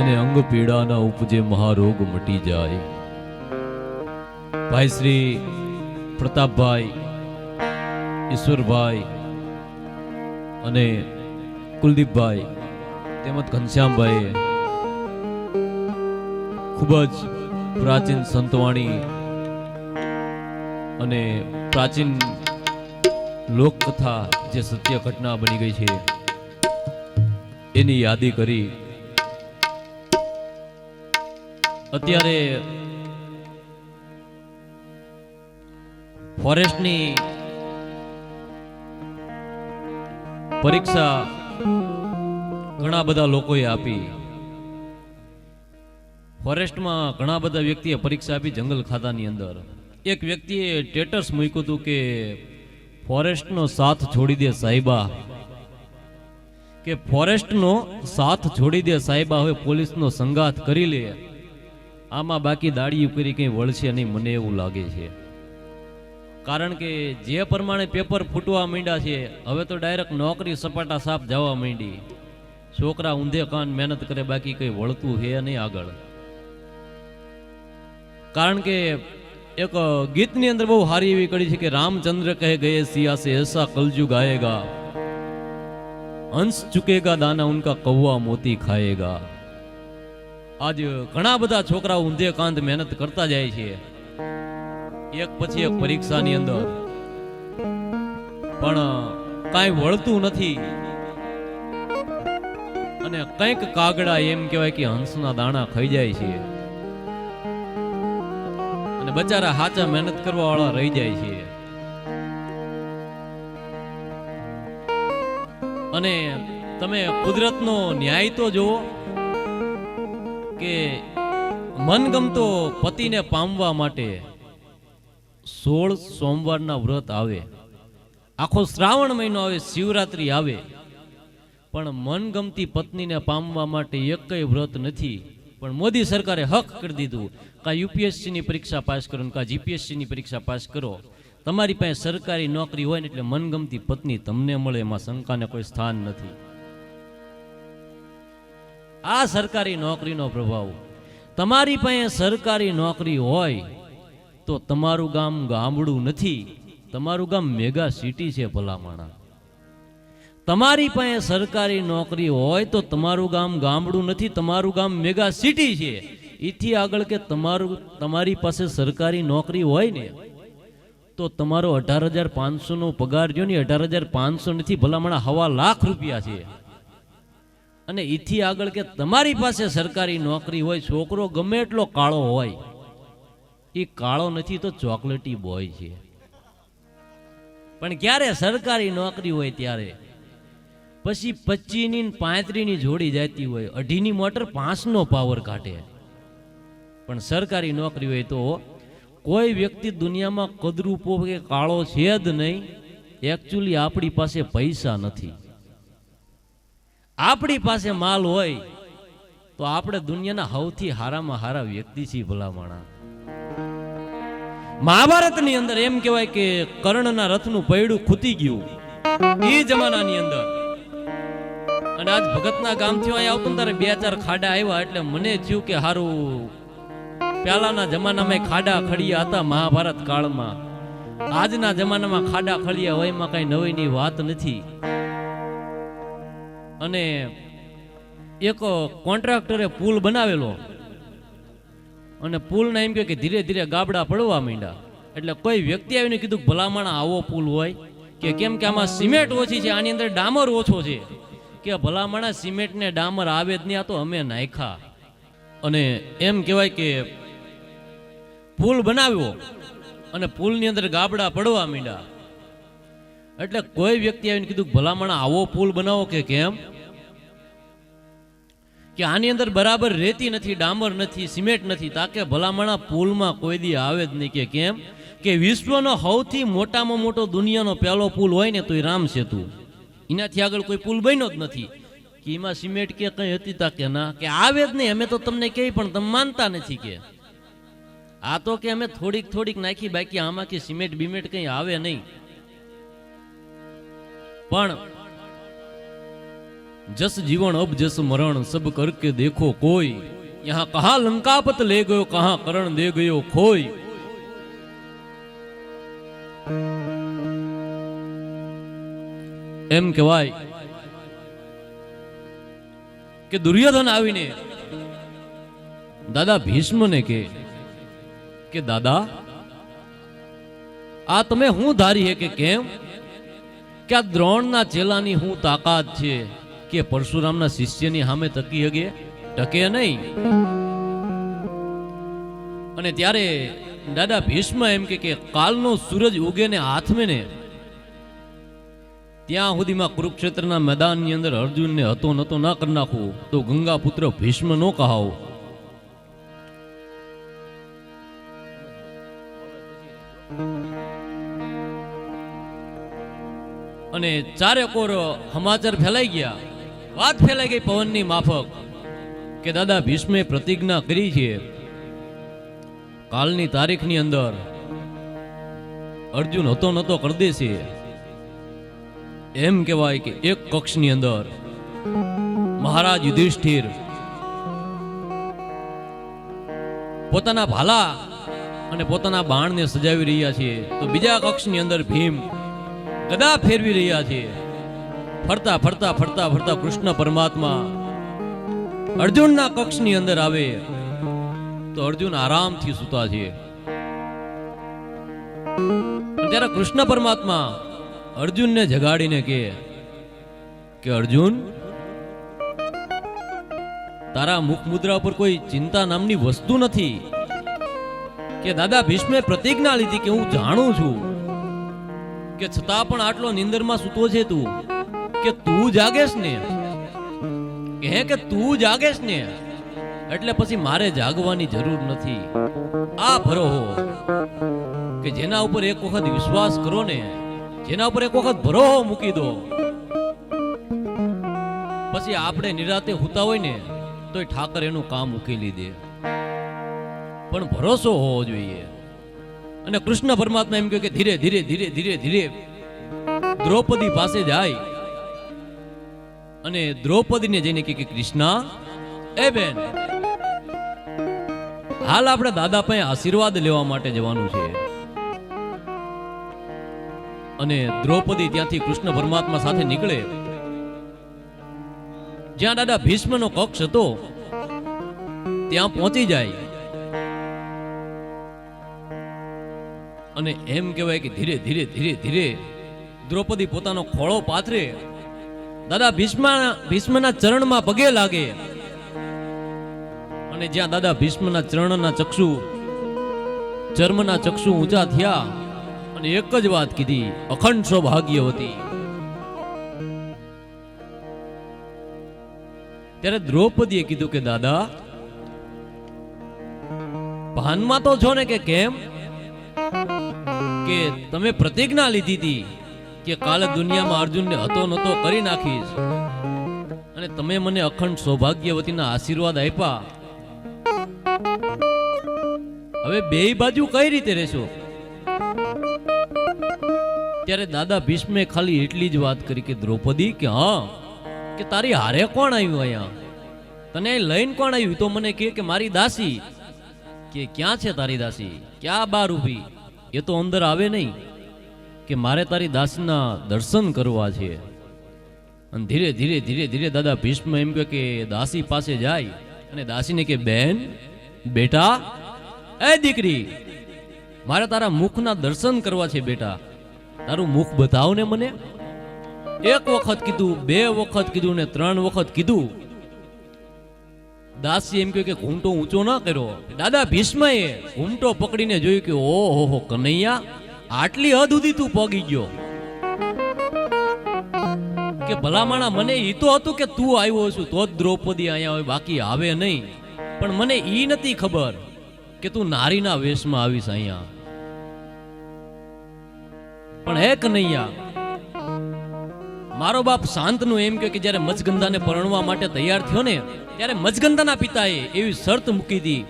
એને અંગ પીડાના ઉપજે મહારોગ મટી જાય. ભાઈ શ્રી પ્રતાપભાઈ, ઈશ્વરભાઈ અને કુલદીપભાઈ તેમજ ઘનશ્યામભાઈએ ખૂબ જ પ્રાચીન સંતવાણી અને પ્રાચીન લોકકથા જે સત્ય ઘટના બની ગઈ છે, એની યાદી કરી અત્યારે ફોરેસ્ટની પરીક્ષા ઘણા બધા લોકોએ આપી. ફોરેસ્ટમાં ઘણા બધા વ્યક્તિએ પરીક્ષા આપી જંગલ ખાતાની અંદર. એક વ્યક્તિએ ટેટર્સ મૂક્યું હતું કે ફોરેસ્ટનો સાથ છોડી દે સાહેબા કે ફોરેસ્ટનો સાથ છોડી દે સાહેબા હવે પોલીસનો સંગાથ કરી લે. આમાં બાકી દાડી કરી કંઈ વળશે નહીં, મને એવું લાગે છે. કારણ કે જે પ્રમાણે પેપર ફૂટવા માંડ્યા છે, હવે તો ડાયરેક્ટ નોકરી સપાટા સાપ જવા માંડી. છોકરા ઊંધે કાન મહેનત કરે, બાકી કંઈ વળતું છે નહીં આગળ. કારણ કે એક ગીતની અંદર બહુ સારી એવી કડી છે કે રામચંદ્ર કહે ગયે સિયા સે એસા કલજુ ગાયેગા અંશ ચુકેગા, દાના ઉનકા કૌવા મોતી ખાએગા આજ ઘણા બધા છોકરા ઊંધે કાંત મહેનત કરતા જાય છે. એક પછી એક પરીક્ષાની અંદર. પણ, કાંઈ વળતું નથી. અને કંઈક કાગડા એમ કહેવાય કે હંસના દાણા ખાઈ જાય છે. અને બચારા હાચા મહેનત કરવા વાળા રહી જાય છે. અને તમે કુદરતનો ન્યાય તો જુઓ. કે મનગમતો પતિને પામવા માટે સોળ સોમવારના વ્રત આવે. આખો શ્રાવણ મહિનો આવે, શિવરાત્રી આવે. પણ મનગમતી પત્નીને પામવા માટે એકય વ્રત નથી. પણ મોદી સરકારે હક કરી દીધું કા યુપીએસસીની પરીક્ષા પાસ કરો કા જીપીએસસીની પરીક્ષા પાસ કરો. તમારી પાસે સરકારી નોકરી હોય ને એટલે મનગમતી પત્ની તમને મળે, એમાં શંકાને કોઈ સ્થાન નથી. આ સરકારી નોકરીનો પ્રભાવ. તમારી પાસે સરકારી નોકરી હોય, તો તમારું ગામ ગામડું નથી. તમારું ગામ મેગા સિટી છે ભલામણા. તમારી પાસે સરકારી નોકરી હોય, તો તમારું ગામ ગામડું નથી, તમારું ગામ મેગા સિટી છે. એથી આગળ કે તમારું, તમારી પાસે સરકારી નોકરી હોય ને, તો તમારો અઢાર હજાર પાંચસોનો પગાર જો ને, અઢાર હજાર પાંચસો નથી ભલામણા હવા લાખ રૂપિયા છે. અને એથી આગળ કે તમારી પાસે સરકારી નોકરી હોય, છોકરો ગમે એટલો કાળો હોય એ કાળો નથી તો ચોકલેટી બોય છે. પણ ક્યારે સરકારી નોકરી હોય ત્યારે? પછી પચીની પાંત્રીની જોડી જતી હોય, અઢીની મોટર પાંચનો પાવર કાઢે. પણ સરકારી નોકરી હોય તો કોઈ વ્યક્તિ દુનિયામાં કદરૂપો કે કાળો છે જ નહીં. એકચ્યુઅલી આપણી પાસે પૈસા નથી. આપણી પાસે માલ હોય તો આપણે દુનિયાના સૌથી હારામાં હારા વ્યક્તિ છીએ ભલામણા. મહાભારતની અંદર એમ કહેવાય કે કર્ણના રથનું પૈડું ખૂતી ગયું એ જમાનાની અંદર. અને આજ ભગતના ગામથી અહીં આવતું ને ત્યારે બે ચાર ખાડા આવ્યા એટલે મને થયું કે હારું, પહેલાના જમાનામાં ખાડા ખડિયા હતા મહાભારત કાળમાં. આજના જમાનામાં ખાડા ખડિયા હોય એમાં કઈ નવીની વાત નથી. અને એક કોન્ટ્રાક્ટરે પુલ બનાવેલો. અને પુલને એમ કહે કે ધીરે ધીરે ગાબડા પડવા માંડ્યા. એટલે કોઈ વ્યક્તિ આવીને કીધું ભલામણ આવો પુલ હોય, કે કેમ કે આમાં સિમેન્ટ ઓછી છે, આની અંદર ડામર ઓછો છે. કે ભલામણા સિમેન્ટ ને ડામર આવે જ નહીં, આ તો અમે નાખ્યા. અને એમ કહેવાય કે પુલ બનાવ્યો. અને પુલની અંદર ગાબડા પડવા માંડ્યા. એટલે કોઈ વ્યક્તિ આવીને કીધું, ભલામણ, આવો પુલ બનાવો કે કેમ? કે આની અંદર બરાબર રેતી નથી, ડામર નથી, સિમેન્ટ નથી તાકે ભલામણા પુલમાં કોઈ દી આવે જ નહીં કે કેમ? કે વિશ્વનો સૌથી મોટામાં મોટો દુનિયાનો પહેલો પુલ હોય ને તો એ રામ સેતુ. એનાથી આગળ કોઈ પુલ બન્યો જ નથી. કે એમાં સિમેન્ટ કે કઈ હતી તા કે ના? કે આવે જ નહીં, અમે તો તમને કહી પણ તમે માનતા નથી કે. આ તો કે અમે થોડીક થોડીક નાખી બાકી, આમાં કે સિમેન્ટ બિમેન્ટ કંઈ આવે નહીં. પણ जस जीवन अब जस मरण सब करके देखो कोई यहाँ कहा लंकापत ले गयो कहा करण दे गयो खोई એમ કહેવાય કે દુર્યોધન આવીને દાદા ભીષ્મને કે કે દાદા આ તમે હું ધારી હે કે કેમ કે આ દ્રોણના ચેલાની હું તાકાત છે કે પરશુરામના શિષ્યની સામે તકી હગે? ટકે નહીં. અને ત્યારે દાદા ભીષ્મ એમ કે કાલનો સૂરજ ઉગે ને હાથમે ને, ત્યાં સુધીમાં કુરુક્ષેત્રના મેદાનની અંદર અર્જુનને હતો નતો ના કરી નાખવું, તો ગંગા પુત્ર ભીષ્મ નો કહાવ. અને ચારે કોર સમાચાર ફેલાઈ ગયા. વાત ફેલાઈ ગઈ પવનની માફક કે દાદા ભીષ્મે પ્રતિજ્ઞા કરી છે. કાલની તારીખની અંદર અર્જુન હતો નતો કરી દેશે એમ કહેવાય કે એક કક્ષની અંદર મહારાજ યુધિષ્ઠિર પોતાના ભાલા અને પોતાના બાણને સજાવી રહ્યા છે. તો બીજા કક્ષની અંદર ભીમ ગદા ફેરવી રહ્યા છીએ. ફરતા ફરતા ફરતા ફરતા કૃષ્ણ પરમાત્મા અર્જુનના કક્ષની અંદર આવે તો અર્જુન આરામથી સૂતા છે. ત્યારે કૃષ્ણ પરમાત્મા અર્જુનને જગાડીને કહે કે, અર્જુન, તારા મુખ મુદ્રા પર કોઈ ચિંતા નામની વસ્તુ નથી કે દાદા ભીષ્મે પ્રતિજ્ઞા લીધી કે હું જાણું છું કે છતાં પણ આટલો નિંદરમાં સૂતો છે તું? કે તું જાગેશ ને? કે કે તું જાગેશ ને? એટલે પછી મારે જાગવાની જરૂર નથી. આ ભરોહો કે જેના ઉપર એક વખત વિશ્વાસ કરો ને, જેના ઉપર એક વખત ભરોહો મૂકી દો. પછી આપણે નિરાતે હોતા હોય ને, તોય ઠાકર એનું કામ ઉકેલી દે. પણ ભરોસો હોવો જોઈએ. અને કૃષ્ણ પરમાત્મા એમ કહે કે ધીરે ધીરે ધીરે ધીરે ધીરે. દ્રૌપદી પાસે જાય અને દ્રૌપદીને જઈને કે કૃષ્ણા, એ બેન, હાલ આપણે દાદા પાસે આશીર્વાદ લેવા માટે જવાનું છે. અને દ્રૌપદી ત્યાંથી કૃષ્ણ પરમાત્મા સાથે નીકળે. જ્યાં દાદા ભીષ્મનો કક્ષ હતો, ત્યાં પહોંચી જાય. અને એમ કહેવાય કે ધીરે ધીરે ધીરે ધીરે દ્રૌપદી પોતાનો ખોળો પાથરે. દાદા ભીષ્મા, ભીષ્મના ચરણમાં પગે લાગે. અને જ્યાં દાદા ભીષ્મના ચરણના ચક્ષુ, ચર્મના ચક્ષુ ઊંચા થયા અને એક જ વાત કીધી, અખંડ સૌભાગ્યવતી ત્યારે દ્રૌપદીએ કીધું કે, દાદા, ભાનમાં તો છો ને કે કેમ? કે તમે પ્રતિજ્ઞા લીધી હતી કે કાલે દુનિયામાં અર્જુનને હતો નતો કરી નાખીશ. અને તમે મને અખંડ સૌભાગ્યવતીના આશીર્વાદ આપ્યા. હવે બે બાજુ કઈ રીતે રહેશો? ત્યારે દાદા ભીષ્મે ખાલી એટલી જ વાત કરી કે, દ્રૌપદી, કે હા, કે તારી હારે કોણ આવ્યું અહીંયા? તને લઈને કોણ આવ્યું? તો મને કે મારી દાસી. કે, ક્યાં છે તારી દાસી? ક્યાં બાર ઊભી? એ તો અંદર આવે નહીં કે મારે તારી દાસીના દર્શન કરવા છે. અને ધીરે ધીરે ધીરે ધીરે દાદા ભીષ્મ એમ કે દાસી પાસે જાય અને દાસીને કે બેન, બેટા, એ દીકરી, મારે તારા મુખના દર્શન કરવા છે બેટા. તારું મુખ બતાવ ને મને. એક વખત કીધું, બે વખત કીધું ને ત્રણ વખત કીધું. દાસી એમ કહ્યું કે ઘૂંટો ઊંચો ના કર્યો. દાદા ભીષ્મએ ઘૂંટો પકડીને જોયું કે ઓ હો, કનૈયા, આટલી હદ સુધી તું પગી ગયો. કે ભલામણા, મને એ તો હતું કે તું આવ્યો છું તો જ દ્રૌપદી અહીંયા હોય, બાકી આવે નહીં. પણ મને એ નથી ખબર કે તું નારીના વેશમાં આવીશ અહીંયા. પણ હે કનૈયા મારો બાપ શાંતનું એમ કે જ્યારે મજગંધાને પરણવા માટે તૈયાર થયો ને, ત્યારે મજગંધાના પિતાએ એવી શરત મૂકી હતી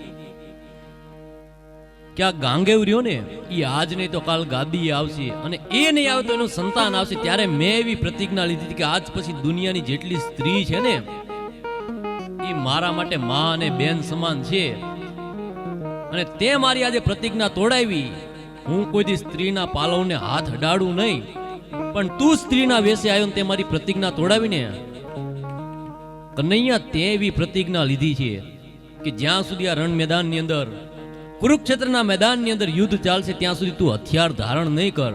કે આ ગાંગેવ રહ્યો ને એ આજ નહીં તો કાલ ગાદી આવશે અને એ નહીં આવે તો એનું સંતાન આવશે. ત્યારે મેં એવી પ્રતિજ્ઞા લીધી કે આજ પછી દુનિયાની જેટલી સ્ત્રી છે ને એ મારા માટે મા અને બેન સમાન છે. અને તે મારી આજે પ્રતિજ્ઞા તોડાવી. હું કોઈ સ્ત્રીના પાલવને હાથ અડાડું નહીં. પણ તું સ્ત્રીના વેશે આવ્યો તે મારી પ્રતિજ્ઞા તોડાવીને કનૈયા તે એવી પ્રતિજ્ઞા લીધી છે કે જ્યાં સુધી આ રણ મેદાનની અંદર, કુરુક્ષેત્રના મેદાનની અંદર યુદ્ધ ચાલશે, ત્યાં સુધી તું હથિયાર ધારણ નહીં કર.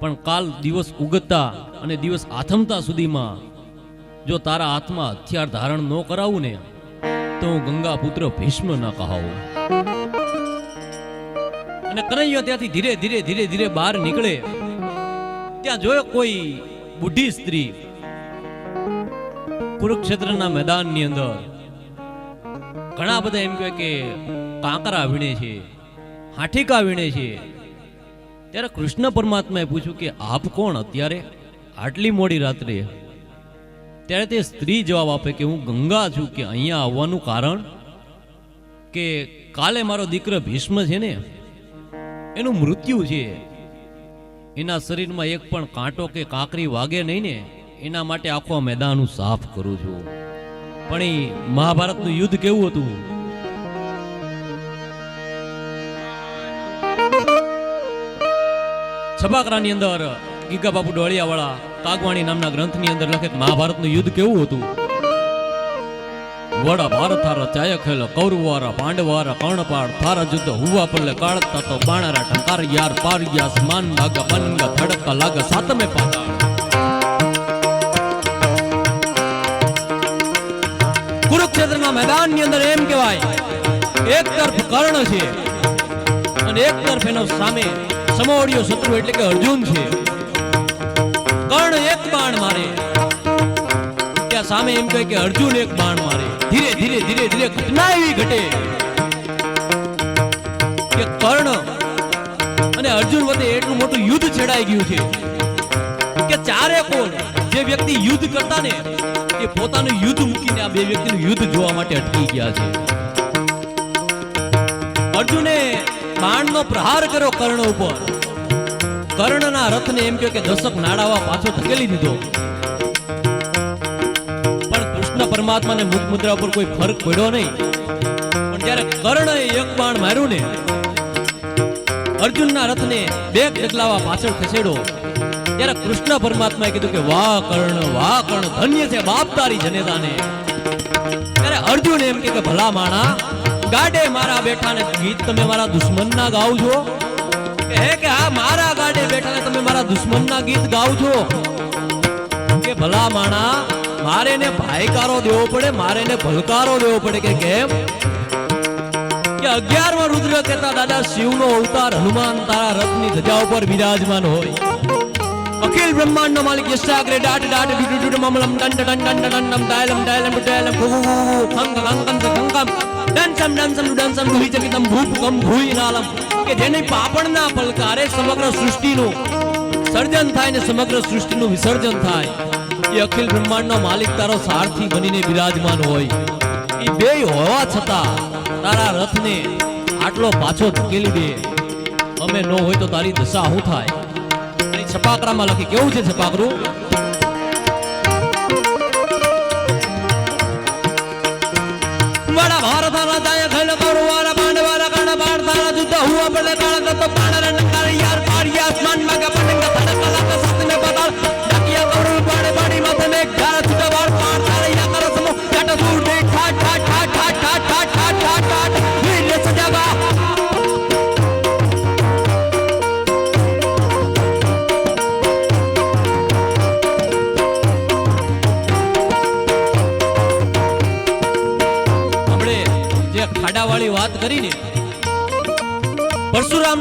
પણ કાલ દિવસ ઉગતા અને દિવસ આથમતા સુધીમાં, જો તારા હાથમાં હથિયાર ધારણ ન કરાવું ને, તો હું ગંગા પુત્ર ભીષ્મ ન કહાવું. અને કનૈયો ત્યાંથી ધીરે ધીરે ધીરે ધીરે બહાર નીકળે. ત્યાં જોયો કોઈ બુઢી સ્ત્રી કુરુક્ષેત્રના મેદાનની અંદર? ઘણા બધા એમ કહે કે કાંકરા વીણે છે હાઠીકા વીણે છે. ત્યારે કૃષ્ણ પરમાત્માએ પૂછ્યું કે આપ કોણ અત્યારે? આટલી મોડી રાત્રે? ત્યારે તે સ્ત્રી જવાબ આપે કે હું ગંગા છું કે અહીંયા આવવાનું કારણ? કે કાલે મારો દીકરો ભીષ્મ છે ને? એનું મૃત્યુ છે. એના શરીરમાં એક પણ કાંટો કે કાંકરી વાગે નહીં ને, એના માટે આખો મેદાન હું સાફ કરું છું. પણ એ મહાભારતનું યુદ્ધ કેવું હતું? છબાકરાની અંદર ગીગા બાપુ ડોળિયાવાળા કાગવાણી નામના ગ્રંથની અંદર લખે મહાભારતનું યુદ્ધ કેવું હતું? વડા ભારત થારા ચાય ખેલ કૌરવારા પાંડવારા, કર્ણપાળ, થારા જુદ્ધ હુવા પલ્લે કાળતા તો બાણારા ટંકાર યાર પાર યાસ માન ભાગા પનંગા થડકા લાગા, સાતમે પાતાળ. કુરુક્ષેત્રના મેદાનની અંદર એમ કહેવાય, એક તરફ કર્ણ છે અને એક તરફ એનો સામે સમોડિયો શત્રુ એટલે કે અર્જુન છે. કર્ણ એક બાણ મારે. સામે એમ કહે કે અર્જુન એક બાણ મારે. ધીરે ધીરે ધીરે ધીરે ઘટના એવી ઘટે કે કર્ણ અને અર્જુન વચ્ચે એટલું મોટું યુદ્ધ છેડાઈ ગયું છે કે ચારે કોણ જે વ્યક્તિ યુદ્ધ કરતા ને એ પોતાનું યુદ્ધ મૂકીને આ બે વ્યક્તિનું યુદ્ધ જોવા માટે અટકી ગયા છે. અર્જુને બાણનો પ્રહાર કર્યો કર્ણ ઉપર. કર્ણના રથને એમ કહ્યું કે દશક નાડાવા પાછો ધકેલી દીધો. પરમાત્માને મુખ મુદ્રા ઉપર કોઈ ફરક પડ્યો નહીં. પણ જ્યારે કર્ણએ એક બાણ માર્યું ને, અર્જુનના રથને બે ડગલાવા પાછળ ખસેડો ત્યારે કૃષ્ણ પરમાત્માએ કીધું કે, વાહ કર્ણ વાહ કર્ણ, ધન્ય છે બાપ તારી જનેતાને. ત્યારે અર્જુન એમ કે, ભલા માણા, ગાડે મારા બેઠાને ગીત તમે મારા દુશ્મન ના ગાવ છો. હે કે હા મારા ગાડે બેઠા ને તમે મારા દુશ્મનના ગીત ગાવ છો? કે, ભલા માણા મારે એને ભાઈકારો દેવો પડે, મારે એને ભલકારો દેવો પડે કે કેમ? કે અગિયારમાં રુદ્ર કહેતા, દાદા, શિવનો અવતાર હનુમાન તારા રથની ધજા ઉપર બિરાજમાન હોય. અખિલ બ્રહ્માંડ નો માલિક યશાગ્રે ડાટ ડાટ ડુડુ મમલમ દંડ દંડ દંડ દંડમ દાયલમ દાયલમ ડાયલમ ભુ ખંગ ખંગ ખંગમ ડંસમ ડંસમ ડંસમ ભૂઈ ચકિતમ ભૂપ કમ ભૂઈ નાલમ. કે જેની પાપણના પલકારે સમગ્ર સૃષ્ટિનું સર્જન થાય ને સમગ્ર સૃષ્ટિનું વિસર્જન થાય. એ અખિલ બ્રહ્માંડનો માલિક તારો સારથી બનીને બિરાજમાન હોય. એ બે હોવા છતાં તારા રથને આટલો પાછો ધકેલી દે. અમે ન હોય તો તારી દશા શું થાય? અને છપાકરામાં લખી, કેવું છે છપાકરું? મારા ભારત જાય ખેલ કૌરવારા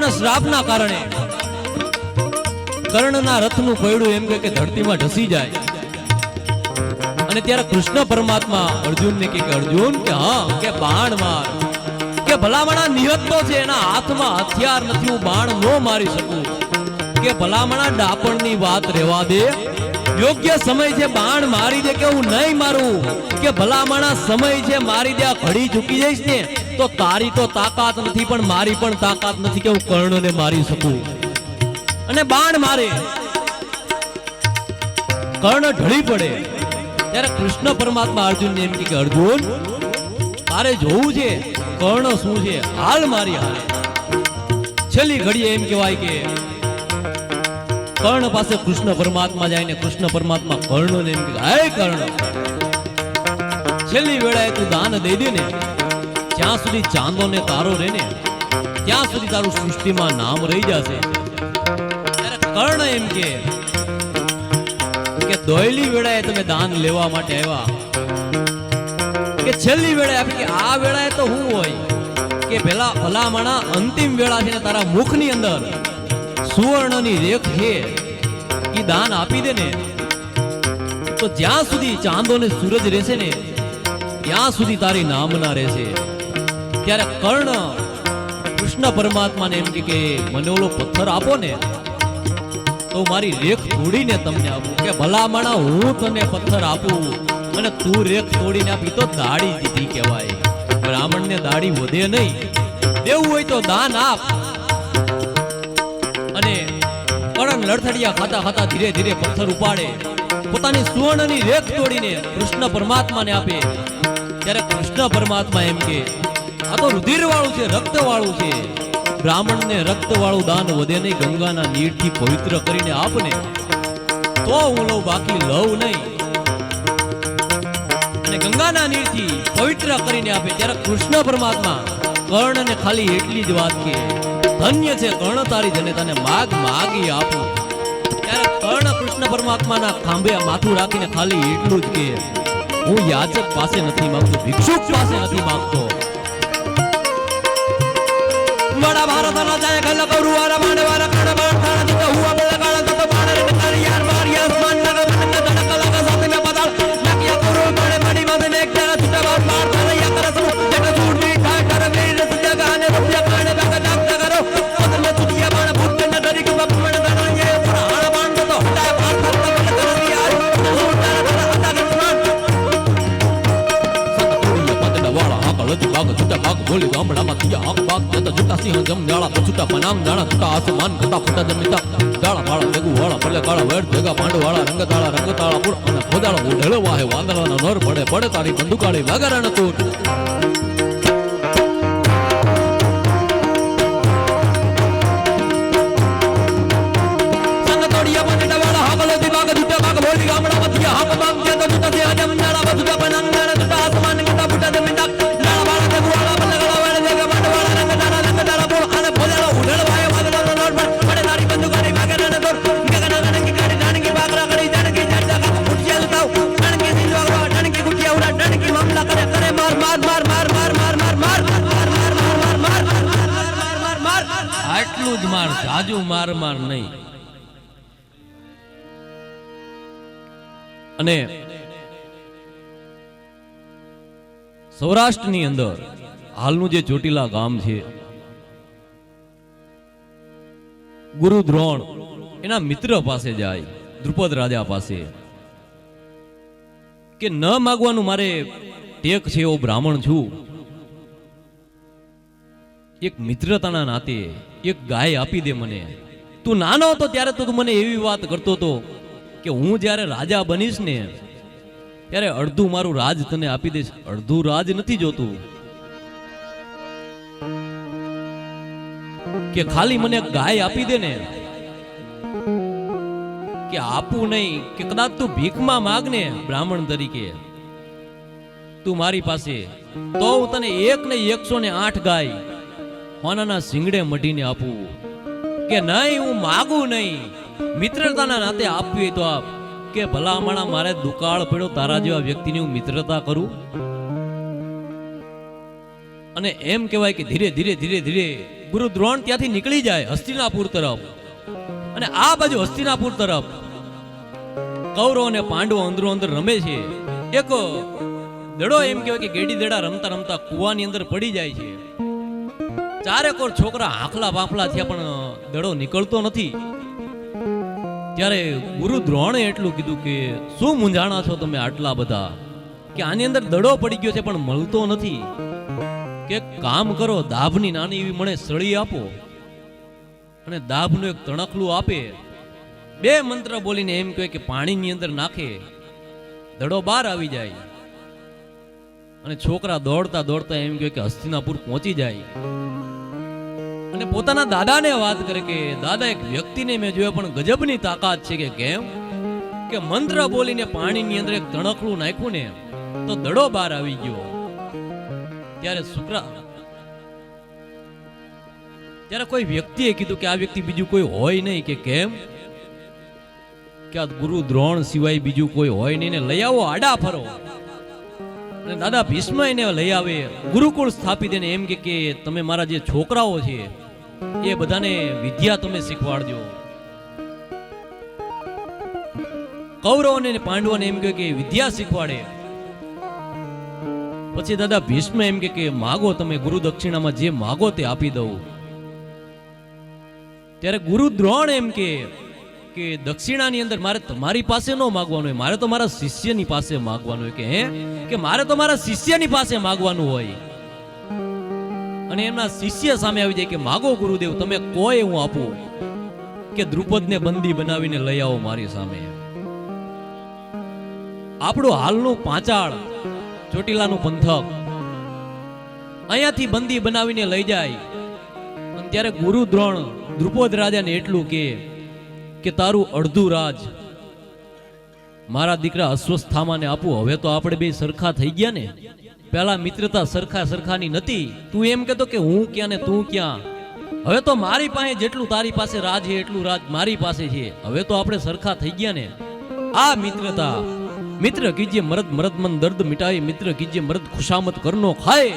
પરશુરામના શ્રાપના કારણે કર્ણના રથનું કોયડું એમ કે ધરતીમાં ઢસી જાય. અને ત્યારે કૃષ્ણ પરમાત્મા અર્જુનને કે, અર્જુન, કે હા, કે બાણ માર. કે ભલામણા નિયત છે, એના હાથમાં હથિયાર નથી, હું બાણ ન મારી શકું. કે ભલામણા ડાપણની વાત રહેવા દે. યોગ્ય સમય છે બાણ મારી દે કે હું નહીં મારું, કે ભલામણા સમય છે મારી દે ઘડી ચૂકી જઈશ ને, તો તારી તો તાકાત નથી, પણ મારી પણ તાકાત નથી કે હું કર્ણને મારી શકું. અને બાણ મારે. કર્ણ ઢળી પડે. ત્યારે કૃષ્ણ પરમાત્મા અર્જુનને એમ કે અર્જુન, તારે જોવું છે, કર્ણ શું છે? હાલ મારી હાલ છેલ્લી ઘડીએ એમ કહેવાય કે કર્ણ પાસે કૃષ્ણ પરમાત્મા જાય ને કૃષ્ણ પરમાત્મા કર્ણને એમ કે, હાય કર્ણ, છેલ્લી વેળાએ તું દાન દઈ દે ને, જ્યાં સુધી ચાંદો ને તારો રહે ને, ત્યાં સુધી તારું સૃષ્ટિમાં નામ રહી જશે. ત્યારે કર્ણ એમ કે કે દોયલી વેળાએ તમે દાન લેવા માટે આવ્યા. કે છેલ્લી વેળાએ આપી આ વેળાએ તો હું હોય. કે પેલા ભલામણા અંતિમ વેળા છે ને તારા મુખની અંદર. સુવર્ણની રેખ છે એ દાન આપી દે ને તો જ્યાં સુધી ચાંદો ને સૂરજ રહેશે ને, ત્યાં સુધી તારી નામના રહેશે. ત્યારે કર્ણ કૃષ્ણ પરમાત્માને એમ કે મને ઓલો પથ્થર આપો ને, તો મારી રેખ તોડીને તમને આપું. કે ભલામણા હું તને પથ્થર આપું, અને તું રેખ તોડીને આપી તો દાડી દીધી કહેવાય. બ્રાહ્મણને દાડી વધે નહીં. દેવું હોય તો દાન આપ. લડથડિયા ખાતા ખાતા ધીરે ધીરે પથ્થર ઉપાડે. પોતાની સુવર્ણની રેખ તોડીને કૃષ્ણ પરમાત્માને આપે. ત્યારે કૃષ્ણ પરમાત્મા એમ કે, આ તો રુધિર વાળું છે રક્ત વાળું છે. બ્રાહ્મણને રક્ત વાળું દાન વધે નહીં, ગંગાના નીરથી પવિત્ર કરીને આપને. તો હું બાકી લઉં નહીં. અને ગંગાના નીરથી પવિત્ર કરીને આપે. ત્યારે કૃષ્ણ પરમાત્મા કર્ણને ખાલી એટલી જ વાત કે, ધન્ય છે કર્ણ તારી જને તને માગ માગી આપું. કૃષ્ણ પરમાત્માના ખાંભે માથું રાખીને ખાલી એટલું જ કે હું યાચક પાસે નથી માંગતો, ભિક્ષુક પાસે નથી માંગતો. વડા ભારતના જાય ગલ કરું વારા માંડે વારા કણ બાણ થાણા જીતા હુઆ ઢોલી ગામડામાં તિયા આમ પાક જતા જુટા સિંહ જમ નાળા પછુટા બનામ નાળા જુટા આસમાન ખોટા ફટા જમીતા. ડાળા ભાળા ભેગુ વાળા ભલે કાળા વેડ ભેગા પાંડ વાળા રંગ તાળા રંગ તાળા પૂળ અને ખોદાળા ઉઢળવા હે વાંદરાના નર પડે પડે તારી બંદુકાળી વાગરણ તું માર નહીં. અને સૌરાષ્ટ્રની અંદર હાલનું જે ચોટીલા ગામ છે, ગુરુ દ્રોણ, એના મિત્ર પાસે જાય, દ્રુપદ રાજા પાસે, કે ન માગવાનું મારે ટેક છે એવો બ્રાહ્મણ છું. એક મિત્રતાના નાતે એક ગાય આપી દે મને. તું નાનો હતો ત્યારે તો મને એવી વાત કરતો હતો કે હું જ્યારે રાજા બનીશ ને, ત્યારે અડધું મારું રાજ તને આપી દઈશ. અડધું રાજ નથી જોતું. કે ખાલી મને ગાય આપી દે ને, કે આપું નહીં, કે કદાચ તું ભીખમાં માગ ને, બ્રાહ્મણ તરીકે. તું મારી પાસે, તો હું તને એક ને એકસો ને આઠ ગાય, હોનાના સિંગડે મઢીને આપું. કે નહીં, હું માગું નહીં. મિત્રતાના નાતે આપવી તો આપ. કે ભલામણા મારે દુકાળ પડ્યો, તારા જેવા વ્યક્તિની હું મિત્રતા કરું? અને એમ કહેવાય કે ધીરે ધીરે ધીરે ધીરે ગુરુ દ્રોણ ત્યાંથી નીકળી જાય હસ્તિનાપુર તરફ. અને આ બાજુ હસ્તિનાપુર તરફ. કૌરવ અને પાંડવો અંદરો અંદર રમે છે. એક દડો એમ કહેવાય કે ગેડી દડા રમતા રમતા કુવાની અંદર પડી જાય છે. ચારેકોર છોકરા આખલા બાફલા થયા પણ દડો નીકળતો નથી. ત્યારે ગુરુ દ્રોણે એટલું કીધું કે, શું મૂંઝાણા છો તમે આટલા બધા? કે આની અંદર દડો પડી ગયો છે પણ મળતો નથી. કે કામ કરો, દાભની નાની એવી મને સળી આપો. અને દાભનું એક તણખલું આપે. બે મંત્ર બોલીને એમ કહે કે, પાણીની અંદર નાખે. દડો બહાર આવી જાય. અને છોકરા દોડતા દોડતા એમ કહે કે, હસ્તિનાપુર પહોંચી જાય. અને પોતાના દાદાને વાત કરે કે, દાદા, એક વ્યક્તિને મેં જોયો, પણ ગજબની તાકાત છે કે કેમ? કે મંત્ર બોલીને પાણીની અંદર એક તણખલું નાખ્યું ને, તો દડો બહાર આવી ગયો. ત્યારે શુક્ર ત્યારે કોઈ વ્યક્તિએ કીધું કે આ વ્યક્તિ બીજું કોઈ હોય નહીં કે કેમ? કે આ ગુરુ દ્રોણ સિવાય બીજું કોઈ હોય નહીં ને, લઈ આવો, આડા ફરો. અને દાદા ભીષ્મ એને લઈ આવે, ગુરુકુળ સ્થાપી એને એમ કે કે તમે મારા જે છોકરાઓ છે, એ બધાને વિદ્યા તમે શીખવાડજો. કૌરવોને પાંડવોને એમ કે વિદ્યા શીખવાડે. પછી દાદા ભીષ્મ એમ કે માગો તમે ગુરુ દક્ષિણામાં જે માગો તે આપી દઉં. ત્યારે ગુરુ દ્રોણ એમ કે કે દક્ષિણાની અંદર મારે તમારી પાસે ન માગવાનું હોય, મારે તો મારા શિષ્યની પાસે માગવાનું હોય કે હે? કે મારે તો મારા શિષ્યની પાસે માગવાનું હોય? અને એમના શિષ્ય સામે આવી જાય કે, માગો ગુરુદેવ, તમે કોઈ હું આપું? કે દ્રુપદને બંદી બનાવીને લઈ આવો મારી સામે. આપણું હાલનું પાંચાળ, ચોટીલાનું પંથક, અહીંયાથી બંદી બનાવીને લઈ જાય. અને ત્યારે ગુરુ દ્રોણ દ્રુપદ રાજાને એટલું કે કે તારું અડધું રાજ મારા દીકરા અસ્વસ્થામાને આપું. હવે તો આપણે બે સરખા થઈ ગયા ને. પેલા મિત્રતા સરખા સરખાની નથી તું એમ કહેતો કે હું ક્યાં ને તું ક્યાં? હવે તો મારી પાસે જેટલું તારી પાસે રાજ છે, એટલું રાજ મારી પાસે છે. હવે તો આપણે સરખા થઈ ગયા ને. આ મિત્રતા. મિત્ર કીજે મરદ મરદ મન દર્દ મિટાય, મિત્ર કીજે મરદ ખુશામત કરનો ખાય.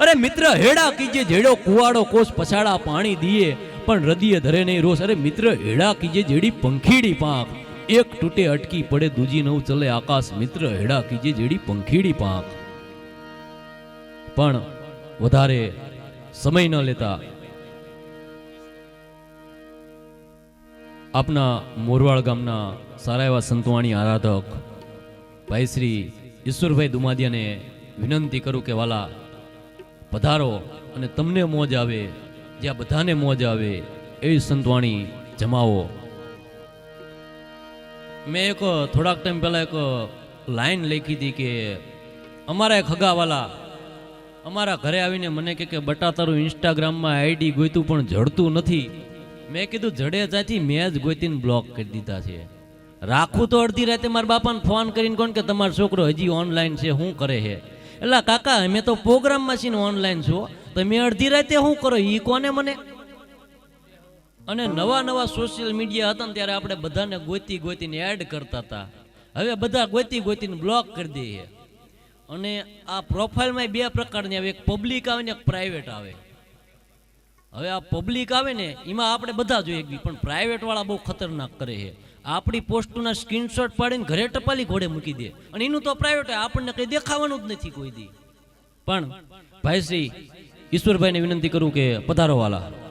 અરે મિત્ર, હેડા કીજે જેડો કુવાડો કોષ પછાડા પાણી દીએ. પણ હૃદય ધરે નહીં રોષ. અરે મિત્ર, હેડા કીજે જેડી પંખીડી પાંખ. એક તૂટે અટકી પડે, દૂજી નવ ચલે આકાશ. મિત્ર, હેડા કીજે જેડી પંખીડી પાંખ. પણ વધારે સમય ન લેતા આપના મોરવાડ ગામના સારા એવા સંતવાણી આરાધક ભાઈ શ્રી ઈશ્વરભાઈ દુમાદિયાને વિનંતી કરું કે વાલા પધારો અને તમને મોજ આવે. જ્યાં બધાને મોજ આવે, એવી સંતવાણી જમાવો. મેં એક, થોડાક ટાઈમ પહેલાં એક લાઈન લખી હતી કે, અમારા એક હગાવાલા, અમારા ઘરે આવીને મને કે કે, બટા, તારું ઇન્સ્ટાગ્રામમાં આઈડી ગોઈતું પણ જડતું નથી. મેં કીધું, જડે ત્યાંથી મેં જ ગોઈતીને બ્લોક કરી દીધા છે. રાખું તો અડધી રાતે મારા બાપાને ફોન કરીને કોણ કે, તમારો છોકરો હજી ઓનલાઈન છે, શું કરે છે? એટલે, કાકા, અમે તો પ્રોગ્રામમાં છીએ ઓનલાઈન છો. તમે અડધી રાતે શું કરો? ઈ કોને મને? અને નવા નવા સોશિયલ મીડિયા હતા ને ત્યારે આપણે બધાને ગોતી ગોતીને એડ કરતા હતા. હવે બધા ગોતી ગોતીને બ્લોક કરી દઈએ અને આ પ્રોફાઇલમાં બે પ્રકારની આવે. એક પબ્લિક આવે ને એક પ્રાઇવેટ આવે. હવે આ પબ્લિક આવે ને એમાં આપણે બધા જોઈએ બી, પણ પ્રાઇવેટવાળા બહુ ખતરનાક કરે છે. આપણી પોસ્ટના સ્ક્રીનશોટ પાડીને ઘરે ટપાલી ઘોડે મૂકી દે. અને એનું તો પ્રાઇવેટ આપણને કંઈ દેખાવાનું જ નથી કોઈ દી. પણ ભાઈ શ્રી ઈશ્વરભાઈને વિનંતી કરું કે પધારો વાલા.